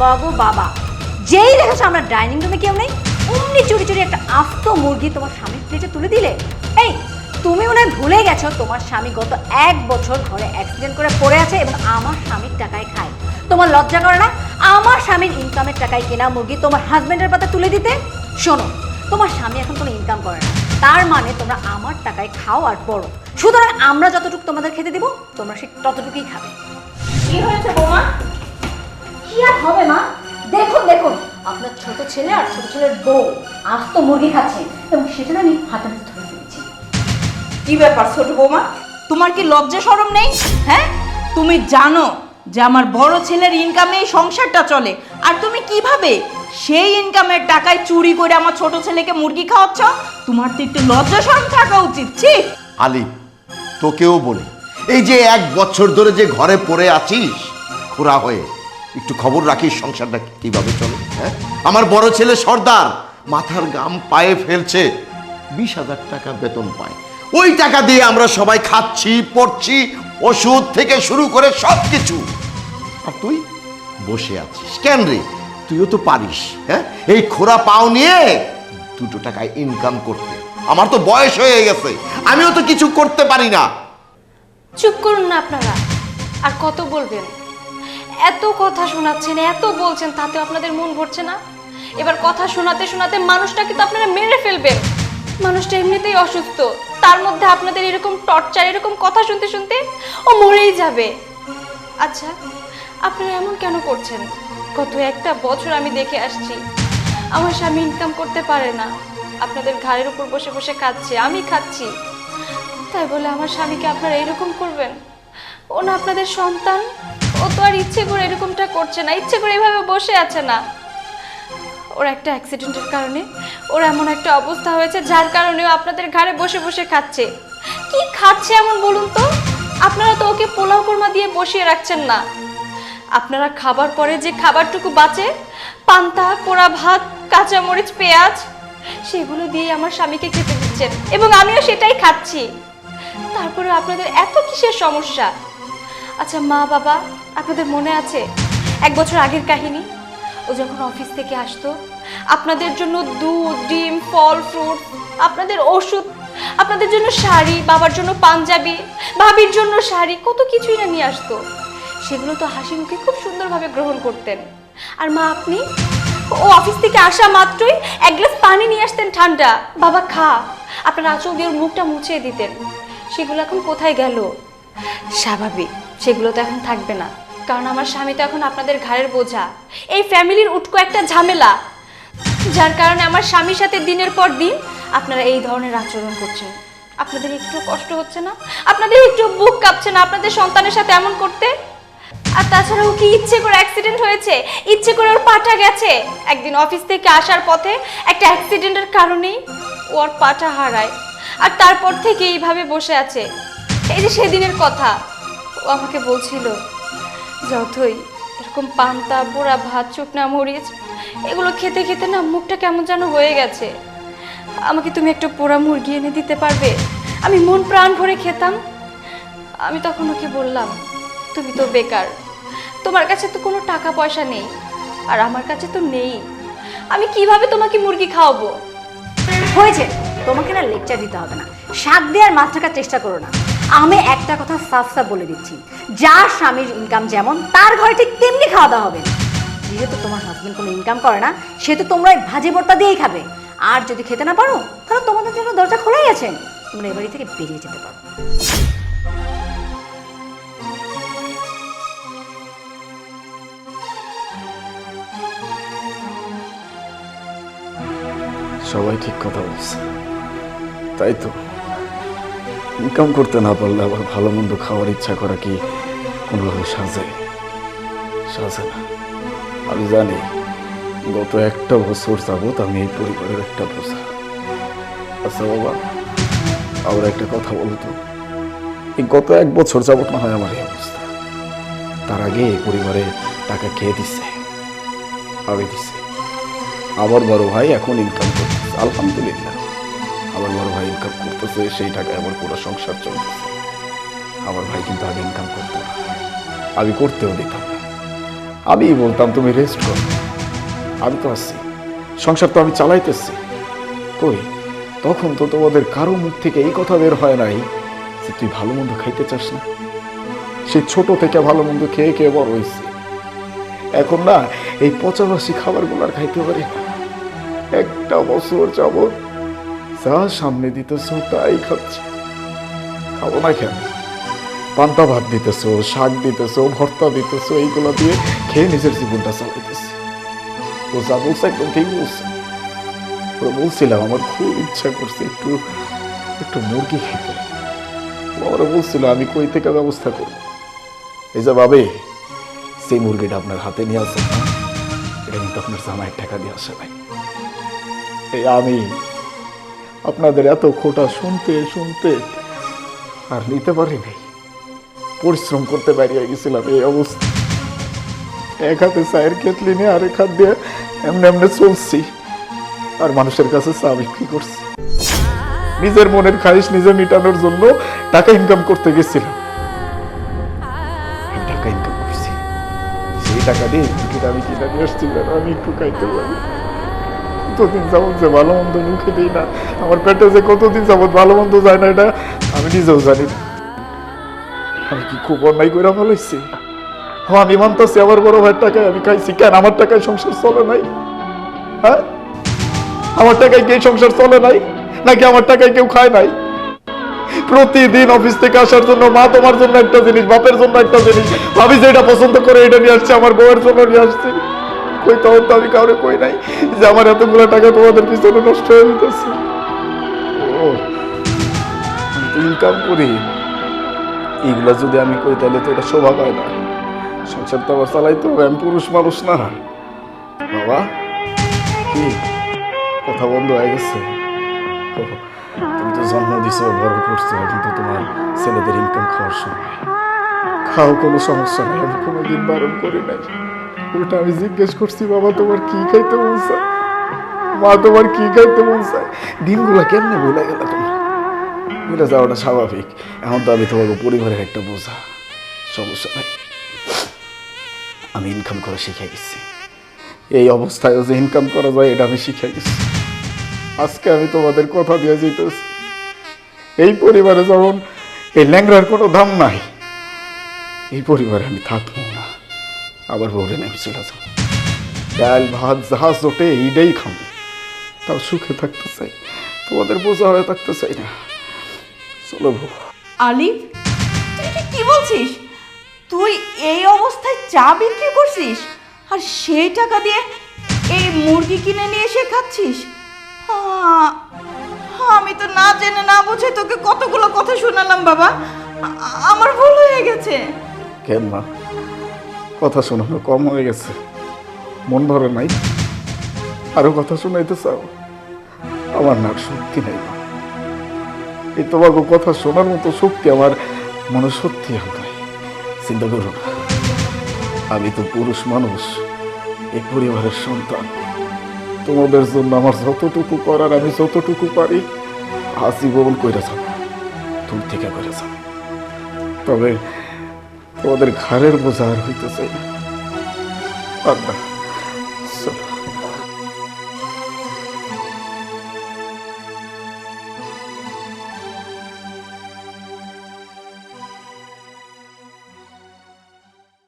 বাবা গো বাবা। যেই দেখেছ আমরা ডাইনিং রুমে কেউ নেই। অমনি চুরি চুরি একটা আস্ত মুরগি তোমার স্বামীর প্লেটে তুলে দিলে। এই, তুমি মনে হয় ভুলে গেছো, তোমার স্বামী গত এক বছর ঘরে অ্যাক্সিডেন্ট করে পড়ে আছে এবং আমার স্বামীর টাকায় খায়। তোমার লজ্জা করে না? আমার স্বামীর ইনকামের টাকায় কেনা মুরগি তোমার হাজবেন্ডের পাতে তুলে দিতে? শোনো, তোমার স্বামী এখন কোনো ইনকাম করে না। তার মানে তোমরা আমার টাকায় খাও আর পড়ো। সুতরাং আমরা যতটুকু তোমাদের খেতে দিব, তোমরা সে ততটুকুই খাবে। কি হয়েছে বৌমা? কি আর হবে মা? দেখুন দেখুন। আপনার ছোট ছেলে আর ছোট ছেলের বউ আস্ত মুরগি খাচ্ছে এবং সেটা আমি হাতে ধরে ফেলেছি। কি ব্যাপার ছোট বৌমা? তোমার কি লজ্জা শরম নেই? হ্যাঁ? তুমি জানো যে আমার বড় ছেলের ইনকামে এই সংসারটা চলে। আর তুমি কীভাবে সেই ইনকামের টাকায় চুরি করে আমার ছোট ছেলেকে মুরগি খাওয়াচ্ছ? তোমার তো একটু লজ্জা শরম থাকা উচিত ঠিক আলি তোকেও বলি এই যে এক বছর ধরে যে ঘরে পড়ে আছিস খোরা হয়ে একটু খবর রাখিস সংসারটা কীভাবে চলে হ্যাঁ? আমার বড় ছেলে সর্দার, মাথার গাম পায়ে ফেলছে, বিশ হাজার টাকা বেতন পায়। ওই টাকা দিয়ে আমরা সবাই খাচ্ছি, পড়ছি, ওষুধ থেকে শুরু করে সব কিছু আর তুই বসে আছিস কেন রে? তুইও তো পারিস হ্যাঁ? এই খোরা পাও নিয়ে দুটো টাকায় ইনকাম করতে। আমার তো বয়স হয়ে গেছে, আমিও তো কিছু করতে পারি না। চুপ করুন না আপনারা, আর কত বলবেন? এত কথা শোনাচ্ছেন, এত বলছেন তাতেও আপনাদের মন ভরছে না? এবার কথা শোনাতে শোনাতে মানুষটাকে তো আপনারা মেরে ফেলবেন। মানুষটা এমনিতেই অসুস্থ। তার মধ্যে আপনাদের এরকম টর্চার, এরকম কথা শুনতে শুনতে ও মরেই যাবে। আচ্ছা আপনারা এমন কেন করছেন? গত একটা বছর আমি দেখে আসছি। আমার স্বামী ইনকাম করতে পারে না। আপনাদের ঘাড়ের উপর বসে বসে খাচ্ছে, আমি খাচ্ছি। তাই বলে আমার স্বামীকে আপনারা এরকম করবেন? ও না আপনাদের সন্তান? তো আর ইচ্ছে করে এরকমটা করছে না, ইচ্ছে করে এভাবে বসে আছে না। ওর একটা অ্যাক্সিডেন্টের কারণে, ওর এমন একটা অবস্থা হয়েছে যার কারণে আপনাদের ঘাড়ে বসে বসে খাচ্ছে। কি খাচ্ছে এমন বলুন তো? আপনারা তো ওকে পোলাও কোরমা দিয়ে বসিয়ে রাখছেন না। আপনারা খাবার পরে যে খাবারটুকু বাঁচে, পান্তা, পোড়া ভাত, কাঁচামরিচ, পেঁয়াজ, সেগুলো দিয়ে আমার স্বামীকে খেতে দিচ্ছেন এবং আমিও সেটাই খাচ্ছি। তারপরে আপনাদের এত কিসের সমস্যা? আচ্ছা মা, বাবা, আপনাদের মনে আছে এক বছর আগের কাহিনী? ও যখন অফিস থেকে আসতো, আপনাদের জন্য দুধ, ডিম, ফল ফ্রুট আপনাদের ওষুধ, আপনাদের জন্য শাড়ি, বাবার জন্য পাঞ্জাবি, ভাবির জন্য শাড়ি, কত কিছুই না নিয়ে আসতো। সেগুলো তো হাসি মুখে খুব সুন্দরভাবে গ্রহণ করতেন। আর মা, আপনি? ও অফিস থেকে আসা মাত্রই এক গ্লাস পানি নিয়ে আসতেন ঠান্ডা। বাবা, খা। আপনার আঁচল দিয়ে ওর মুখটা মুছিয়ে দিতেন। সেগুলো এখন কোথায় গেল? স্বাভাবিক। সেগুলো তো এখন থাকবে না। কারণ আমার স্বামী তো এখন আপনাদের ঘাড়ের বোঝা। এই ফ্যামিলির উটকো একটা ঝামেলা। যার কারণে আমার স্বামীর সাথে দিনের পর দিন আপনারা এই ধরনের আচরণ করছেন। আপনাদের একটু কষ্ট হচ্ছে না? আপনাদের একটু বুক কাঁপছে না আপনাদের সন্তানের সাথে এমন করতে? আর তাছাড়া ও কি ইচ্ছে করে অ্যাক্সিডেন্ট হয়েছে? ইচ্ছে করে ওর পাটা গেছে। একদিন অফিস থেকে আসার পথে একটা অ্যাক্সিডেন্টের কারণেই ওর পাটা হারায়। আর তারপর থেকে এইভাবে বসে আছে। এই যে সেদিনের কথা। ও আমাকে বলছিল, যতই এরকম পান্তা, পোড়া, ভাত, শুকনা মরিচ, এগুলো খেতে খেতে না মুখটা কেমন যেন হয়ে গেছে। আমাকে তুমি একটু পোড়া মুরগি এনে দিতে পারবে? আমি মন প্রাণ ভরে খেতাম। আমি তখন ওকে বললাম, তুমি তো বেকার, তোমার কাছে তো কোনো টাকা পয়সা নেই, আর আমার কাছে তো নেই। আমি কীভাবে তোমাকে মুরগি খাওয়াবো? হয়েছে, তোমাকে না লেকচার দিতে হবে না। দিয়ে আর মাছ থাকার চেষ্টা করো না। আমি একটা কথা সাফ সাফ বলে দিচ্ছি। যার স্বামীর ইনকাম যেমন, তার ঘরে ঠিক তেমনি খাওয়া দাওয়া হবে। যেহেতু তোমার হাজবেন্ড কোনো ইনকাম করে না, সেহেতু তোমরা ওই ভাজি ভর্তা দিয়েই খাবে। আর যদি খেতে না পারো, তাহলে তোমাদের জন্য দরজা খোলাই আছে। তোমরা এ বাড়ি থেকে বেরিয়ে যেতে পারো। সবাই ঠিক কথা বলছে। তাই তো? ইনকাম করতে না পারলে আবার ভালো মন্দ খাওয়ার ইচ্ছা করা কি কোনোভাবে সাজে? সাজে না। আমি জানি গত একটা বছর যাবত আমি এই পরিবারের একটা বোঝা আচ্ছা বাবা, আবার একটা কথা বলতো এই গত এক বছর যাবত না হয় আমার এই অবস্থা। তার আগে এই পরিবারে টাকা খেয়ে দিচ্ছে আমি দিচ্ছে আমার বড় ভাই এখন ইনকাম করতেছে। আলহামদুলিল্লাহ। আমার বড় ভাই ইনকাম করতেছে, সেই টাকায় আমার পুরো সংসার চলতেছে। আমার ভাই কিন্তু আগে ইনকাম করতো না। আমি করতেও দিতাম না। আমি বলতাম, তুমি রেস্ট করো। আমি তো আসছি সংসার তো আমি চালাইতেছি। কই? তখন তো তোমাদের কারও মুখ থেকে এই কথা বের হয় নাই যে তুই ভালো মন্দ খাইতে চাস না। সে ছোট থেকে ভালো মন্দ খেয়ে খেয়ে বড় হয়েছে এখন না, এই পচাবাসি খাবারগুলো আর খাইতে পারি একটা বছর যাবৎ যা সামনে দিতেছ, তাই খাচ্ছি। খাব না কেন? পান্তা ভাত দিতেছো, শাক দিতেছো, ভর্তা দিতেছো, এইগুলো দিয়ে খেয়ে নিজের জীবনটা চালাইতেছি। ও যা বলছে, একদম ঠিক বলছে। ওরা বলছিলাম, আমার খুব ইচ্ছা করছে একটু একটু মুরগি খেতে। ও আমরা বলছিল, আমি কই থেকে ব্যবস্থা করব? এই যে ভাবে সেই মুরগিটা আপনার হাতে নিয়ে আসেন না। এটা কিন্তু আপনার জামাইয়ের টাকা দিয়ে আসে নাই। এই আমি আপনাদের এত খোটা শুনতে শুনতে আর নিতে পারিনি। পরিশ্রম করতে বেরিয়ে গেছিলাম এই অবস্থা। এক হাতে চায়ের কেতলি নিয়ে আরেক হাত দিয়ে এমনি এমনি চলছি। আর মানুষের কাছে চা বিক্রি করছি। নিজের মনের খাইশ নিজে মিটানোর জন্য টাকা ইনকাম করতে গেছিলাম। টাকা ইনকাম করছি। সেই টাকা দিয়ে আমি কিনা আমি একটু খাইতে পারি। কতদিন যাবত যে ভালো মন্দ মুখে দিই না, আমার পেটে যে কতদিন যাবত ভালো মন্দ যায় না এটা, আমি নিজেও জানি না। আমি কি খুব অন্যায় করে ফেলাইছি? হ্যাঁ আমি মানতেছি আমার বড় ভাইয়ের টাকায় আমি খাইছি। কেন? আমার টাকায় সংসার চলে নাই? হ্যাঁ? আমার টাকায় কে সংসার চলে নাই? নাকি আমার টাকায় কেউ খায় নাই? প্রতিদিন অফিস থেকে আসার জন্য মা তোমার জন্য একটা জিনিস, বাপের জন্য একটা জিনিস। ভাবি যে এটা পছন্দ করে এটা নিয়ে আসছে, আমার বউয়ের জন্য নিয়ে আসছে। কই তো আমি কাউরে কই নাই যে আমার এতগুলো টাকা তোমাদের পিছনে নষ্ট হয়ে যেতেছে ও ইনকাম করি। এইগুলা যদি আমি কই, তাহলে তো এটা শোভা পায় না। সংসার তো আবার চালাইতে হবে, আমি পুরুষ মানুষ না। বাবা, কি? কথা বন্ধ হয়ে গেছে। তুমি তো জন্ম দিছো, বড় করছ কিন্তু তোমার ছেলেদের ইনকাম খাওয়ার সময়। খাও, কোনো সমস্যা নেই, আমি কোনোদিন বারণ করি নাই। উল্টা আমি জিজ্ঞেস করছি, বাবা, তোমার কি খাইতে মা, তোমার কি খাইতে দিনগুলো কেমনে গেল তোমার যাওয়াটা স্বাভাবিক। এখন তো আমি তোমাকে পরিবারের একটা বোঝা। সমস্যা নাই। আমি ইনকাম করা শিখে গেছি এই অবস্থায় যে ইনকাম করা যায়, এটা আমি শিখে গেছি আজকে আমি তোমাদের কথা দিয়ে যেতেছি এই পরিবারে যেমন এই ল্যাংরার কোনো দাম নাই, এই পরিবারে আমি থাকব। আবার বউরে নেমে চলে যাব ডাল ভাত জাহাজ জোটে এইটাই খাব তাও সুখে থাকতে চাই। তোমাদের বোঝা হয়ে থাকতে চাই না। চলো বউ। আলিফ তুই এটা কি বলছিস? তুই এই অবস্থায় চা বিক্রি করছিস? আর সেই টাকা দিয়ে এই মুরগি কিনে নিয়ে এসে খাচ্ছিস? আমি তো না জেনে না বুঝে তোকে কতগুলো কথা শোনালাম বাবা। আমার ভুল হয়ে গেছে। কেন মা? কথা শোনানো কম হয়ে গেছে। মন ভরে নাই। আরও কথা শোনাইতে চাও? আমার না শক্তি নাই এই তোমাকে কথা শোনার মতো শক্তি আমার মনে সত্যি নাই। চিন্তা করো আমি তো পুরুষ মানুষ এই পরিবারের সন্তান। তোমাদের জন্য আমার যতটুকু করার আমি যতটুকু পারি, আজীবন কইরা যাব দূর থেকে করে যাব তবে তোমাদের ঘাড়ের বোঝা আর হইতেছে না।